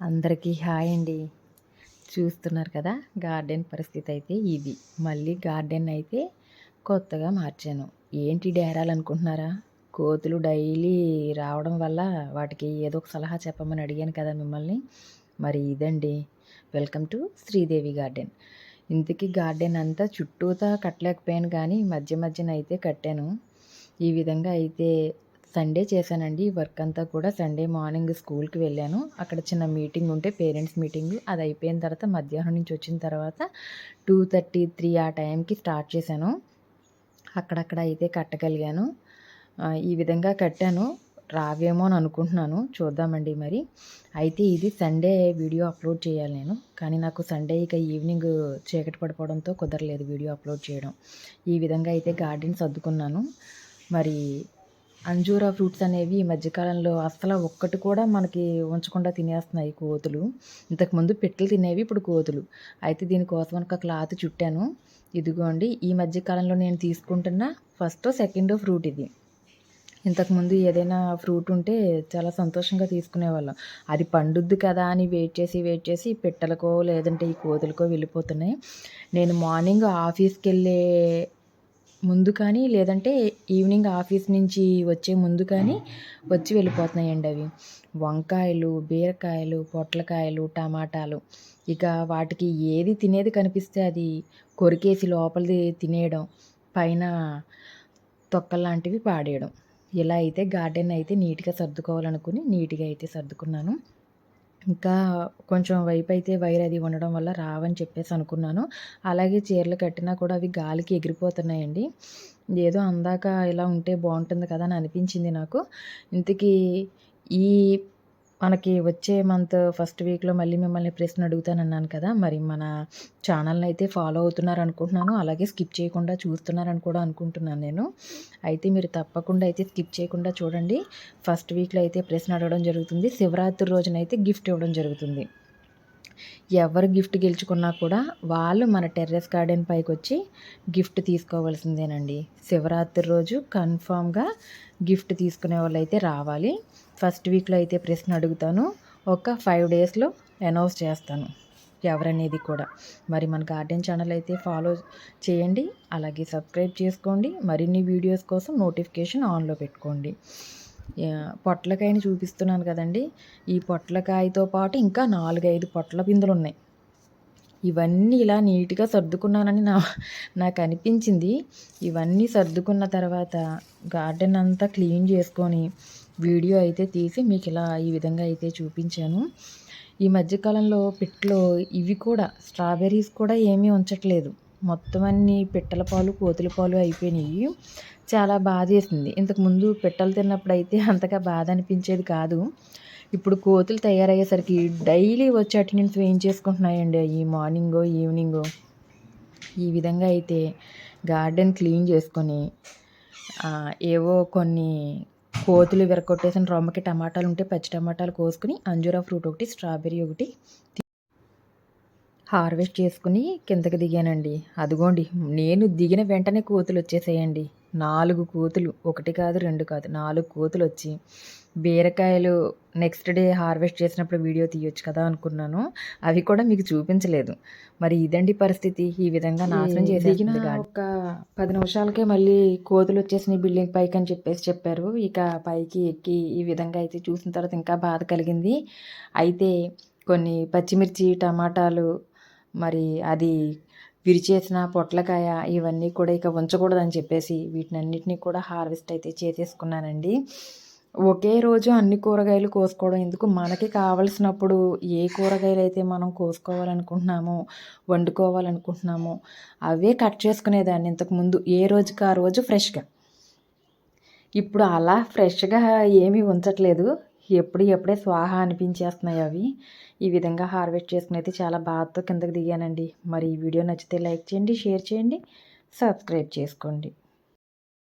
అందరికీ హాయ్ అండి. చూస్తున్నారు కదా గార్డెన్ పరిస్థితి అయితే ఇది. మళ్ళీ గార్డెన్ అయితే కొత్తగా మార్చాను. ఏంటి డేరాలు అనుకుంటున్నారా? కోతులు డైలీ రావడం వల్ల వాటికి ఏదో ఒక సలహా చెప్పమని అడిగాను కదా మిమ్మల్ని. మరి ఇదండి. Welcome to Sridevi garden. ఇంతకీ గార్డెన్ అంతా చుట్టూతా కట్టలేకపోయాను కానీ మధ్య మధ్యన అయితే కట్టాను. ఈ విధంగా అయితే సండే చేశానండి. ఈ వర్క్ అంతా కూడా సండే మార్నింగ్ స్కూల్కి వెళ్ళాను. అక్కడ చిన్న మీటింగ్ ఉంటే పేరెంట్స్ మీటింగ్. అది అయిపోయిన తర్వాత మధ్యాహ్నం నుంచి వచ్చిన తర్వాత టూ థర్టీ త్రీ ఆ టైంకి స్టార్ట్ చేశాను. అక్కడక్కడ అయితే కట్టగలిగాను. ఈ విధంగా కట్టాను. రావేమో అని అనుకుంటున్నాను. చూద్దామండి మరి. అయితే ఇది సండే వీడియో అప్లోడ్ చేయాలి నేను. కానీ నాకు సండే ఇక ఈవినింగ్ చీకటి పడిపోవడంతో కుదరలేదు వీడియో అప్లోడ్ చేయడం. ఈ విధంగా అయితే గార్డెన్ సర్దుకున్నాను. మరి అంజూరా ఫ్రూట్స్ అనేవి ఈ మధ్యకాలంలో అసలు ఒక్కటి కూడా మనకి ఉంచకుండా తినేస్తున్నాయి కోతులు. ఇంతకుముందు పిట్టలు తినేవి ఇప్పుడు కోతులు. అయితే దీనికోసం ఒక క్లాత్ చుట్టాను. ఇదిగోండి ఈ మధ్యకాలంలో నేను తీసుకుంటున్న ఫస్ట్ సెకండ్ ఫ్రూట్ ఇది. ఇంతకుముందు ఏదైనా ఫ్రూట్ ఉంటే చాలా సంతోషంగా తీసుకునేవాళ్ళం. అది పండుద్ది కదా అని వెయిట్ చేసి వెయిట్ చేసి పిట్టలకో లేదంటే ఈ కోతులకో వెళ్ళిపోతున్నాయి. నేను మార్నింగ్ ఆఫీస్కి వెళ్ళే ముందు కానీ లేదంటే ఈవినింగ్ ఆఫీస్ నుంచి వచ్చే ముందు కానీ వచ్చి వెళ్ళిపోతున్నాయండి అవి. వంకాయలు బీరకాయలు పొట్లకాయలు టమాటాలు. ఇక వాటికి ఏది తినేది కనిపిస్తే అది కొరికేసి లోపలిది తినేయడం పైన తొక్కలాంటివి పాడేయడం. ఇలా అయితే గార్డెన్ అయితే నీట్గా సర్దుకోవాలనుకుని నీట్గా అయితే సర్దుకున్నాను. ఇంకా కొంచెం వైపు అయితే వైర్ అది ఉండడం వల్ల రావని చెప్పేసి అనుకున్నాను. అలాగే చీరలు కట్టినా కూడా అవి గాలికి ఎగిరిపోతున్నాయండి. ఏదో అందాక ఇలా ఉంటే బాగుంటుంది కదా అని అనిపించింది నాకు. ఇంతకీ ఈ మనకి వచ్చే మంత్ ఫస్ట్ వీక్లో మళ్ళీ మిమ్మల్ని ప్రశ్న అడుగుతానన్నాను కదా మరి మన ఛానల్ని అయితే ఫాలో అవుతున్నారు అనుకుంటున్నాను అలాగే స్కిప్ చేయకుండా చూస్తున్నారని కూడా అనుకుంటున్నాను నేను. అయితే మీరు తప్పకుండా అయితే స్కిప్ చేయకుండా చూడండి. ఫస్ట్ వీక్లో అయితే ప్రశ్న అడగడం జరుగుతుంది. శివరాత్రి రోజునైతే గిఫ్ట్ ఇవ్వడం జరుగుతుంది. ఎవరు గిఫ్ట్ గెలుచుకున్నా కూడా వాళ్ళు మన టెర్రస్ గార్డెన్ పైకి వచ్చి గిఫ్ట్ తీసుకోవాల్సిందేనండి. శివరాత్రి రోజు కన్ఫామ్గా గిఫ్ట్ తీసుకునే వాళ్ళు అయితే రావాలి. ఫస్ట్ వీక్లో అయితే ప్రశ్న అడుగుతాను. ఒక ఫైవ్ డేస్లో అనౌన్స్ చేస్తాను ఎవరనేది కూడా. మరి మన గార్డెన్ ఛానల్ అయితే ఫాలో చేయండి. అలాగే సబ్స్క్రైబ్ చేసుకోండి. మరిన్ని వీడియోస్ కోసం నోటిఫికేషన్ ఆన్లో పెట్టుకోండి. పొట్లకాయని చూపిస్తున్నాను కదండి. ఈ పొట్లకాయతో పాటు ఇంకా నాలుగైదు పొట్ల పిందులు ఉన్నాయి ఇవన్నీ ఇలా నీట్గా సర్దుకున్నానని నా నాకు అనిపించింది. ఇవన్నీ సర్దుకున్న తర్వాత గార్డెన్ అంతా క్లీన్ చేసుకొని వీడియో అయితే తీసి మీకు ఇలా ఈ విధంగా అయితే చూపించాను. ఈ మధ్యకాలంలో పెట్లో ఇవి కూడా స్ట్రాబెర్రీస్ కూడా ఏమీ ఉంచట్లేదు. మొత్తం అన్ని పిట్టల పాలు కోతుల పాలు అయిపోయినాయి. చాలా బాధ చేసింది ఇంతకుముందు పిట్టలు తిన్నప్పుడు అయితే అంతగా బాధ అనిపించేది కాదు. ఇప్పుడు కోతులు తయారయ్యేసరికి డైలీ వచ్చి అటెండెన్స్ వేయించేసుకుంటున్నాయండి. ఈ మార్నింగో ఈవినింగో. ఈ విధంగా అయితే గార్డెన్ క్లీన్ చేసుకొని ఏవో కొన్ని కోతులు విరగొట్టేసిన రొమ్మకి టమాటాలు ఉంటే పచ్చి టమాటాలు కోసుకుని అంజూరా ఫ్రూట్ ఒకటి స్ట్రాబెర్రీ ఒకటి హార్వెస్ట్ చేసుకుని కిందకి దిగానండి. అదిగోండి నేను దిగిన వెంటనే కోతులు వచ్చేసేయండి నాలుగు కోతులు ఒకటి కాదు రెండు కాదు నాలుగు కోతులు వచ్చి బీరకాయలు నెక్స్ట్ డే హార్వెస్ట్ చేసినప్పుడు వీడియో తీయొచ్చు కదా అనుకున్నాను. అవి కూడా మీకు చూపించలేదు. మరి ఇదండి పరిస్థితి. ఈ విధంగా నాశనం చేసి ఒక పది నిమిషాలకే మళ్ళీ కోతులు వచ్చేసిన బిల్డింగ్ పైకి అని చెప్పేసి చెప్పారు. ఇక పైకి ఎక్కి ఈ విధంగా అయితే చూసిన తర్వాత ఇంకా బాధ కలిగింది. అయితే కొన్ని పచ్చిమిర్చి టమాటాలు మరి అది విరిచేసిన పొట్లకాయ ఇవన్నీ కూడా ఇక ఉంచకూడదని చెప్పేసి వీటినన్నిటినీ కూడా హార్వెస్ట్ అయితే చేసేసుకున్నానండి. ఒకే రోజు అన్ని కూరగాయలు కోసుకోవడం ఎందుకు? మనకి కావలసినప్పుడు ఏ కూరగాయలు అయితే మనం కోసుకోవాలనుకుంటున్నామో వండుకోవాలనుకుంటున్నామో అవే కట్ చేసుకునేదాన్ని ఇంతకుముందు ఏ రోజుకి ఆ రోజు ఫ్రెష్గా. ఇప్పుడు అలా ఫ్రెష్గా ఏమీ ఉంచట్లేదు. ఎప్పుడు ఎప్పుడే స్వాహ అనిపించేస్తున్నాయి అవి. ఈ విధంగా హార్వెస్ట్ చేసుకుని అయితే చాలా బాధతో కిందకు దిగానండి. మరి ఈ వీడియో నచ్చితే లైక్ చేయండి షేర్ చేయండి సబ్స్క్రైబ్ చేసుకోండి.